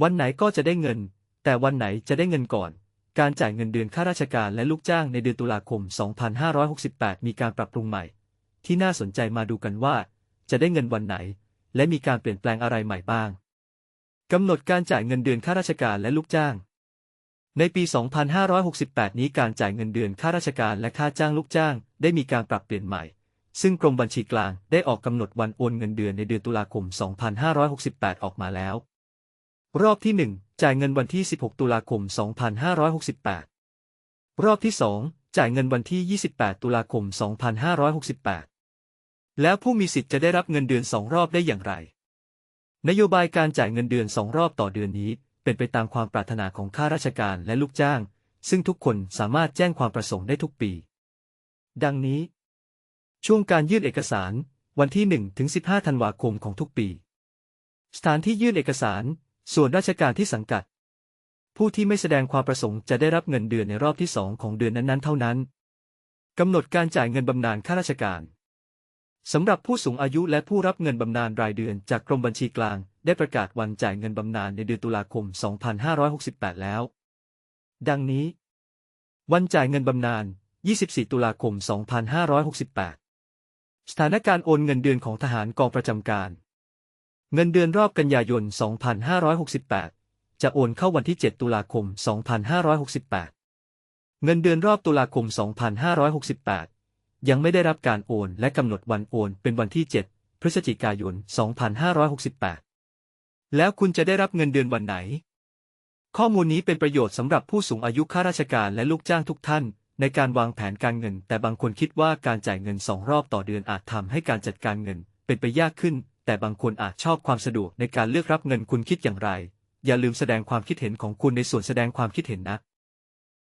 วันไหนก็จะได้เงิน แต่วันไหนจะได้เงินก่อน การจ่ายเงินเดือนข้าราชการและลูกจ้างในเดือนตุลาคม 2568 มีการปรับปรุงใหม่ ที่น่าสนใจมาดูกันว่า จะได้เงินวันไหน และมีการเปลี่ยนแปลงอะไรใหม่บ้างกำหนดการจ่ายเงินเดือนข้าราชการและลูกจ้าง ในปี 2568 นี้การจ่ายเงินเดือนข้าราชการและค่าจ้างลูกจ้าง ได้มีการปรับเปลี่ยนใหม่ ซึ่งกรมบัญชีกลางได้ออกกำหนดวันโอนเงินเดือนในเดือนตุลาคม 2568 ออกมาแล้ว รอบที่ 1 จ่ายเงินวันที่ 16 ตุลาคม 2568 รอบที่ 2 จ่ายเงินวันที่ 28 ตุลาคม 2568 แล้วผู้มีสิทธิ์จะได้รับเงินเดือนสองรอบได้อย่างไร นโยบายการจ่ายเงินเดือนสองรอบต่อเดือนนี้ เป็นไปตามความปรารถนาของข้าราชการและลูกจ้าง ซึ่งทุกคนสามารถแจ้งความประสงค์ได้ทุกปี ดังนี้ ช่วงการยื่นเอกสาร วันที่ 1 ถึง 15 ธันวาคมของทุกปี สถานที่ยื่นเอกสาร ส่วนราชการที่สังกัด ผู้ที่ไม่แสดงความประสงค์จะได้รับเงินเดือนในรอบที่2ของเดือนนั้นๆ เท่านั้นกำหนดการจ่ายเงินบำนาญข้าราชการสำหรับผู้สูงอายุและผู้รับเงินบำนาญรายเดือนจากกรมบัญชีกลาง ได้ประกาศวันจ่ายเงินบำนาญในเดือนตุลาคม 2568 แล้ว ดังนี้ วันจ่ายเงินบำนาญ 24 ตุลาคม 2568 สถานการณ์โอนเงินเดือนของทหารกองประจำการ เงินเดือนรอบกันยายน 2568 จะโอนเข้าวันที่ 7 ตุลาคม 2568 เงินเดือนรอบตุลาคม 2568 ยังไม่ได้รับการโอนและกำหนดวันโอนเป็นวันที่ 7 พฤศจิกายน 2568 แล้วคุณจะได้รับเงินเดือนวันไหน ข้อมูลนี้เป็นประโยชน์สำหรับผู้สูงอายุข้าราชการและลูกจ้างทุกท่าน ในการวางแผนการเงิน แต่บางคนคิดว่าการจ่ายเงินสองรอบต่อเดือนอาจทำให้การจัดการเงินเป็นไปยากขึ้น แต่บางคนอาจชอบความสะดวกในการเลือกรับเงินคุณคิดอย่างไร อย่าลืมแสดงความคิดเห็นของคุณในส่วนแสดงความคิดเห็นนะ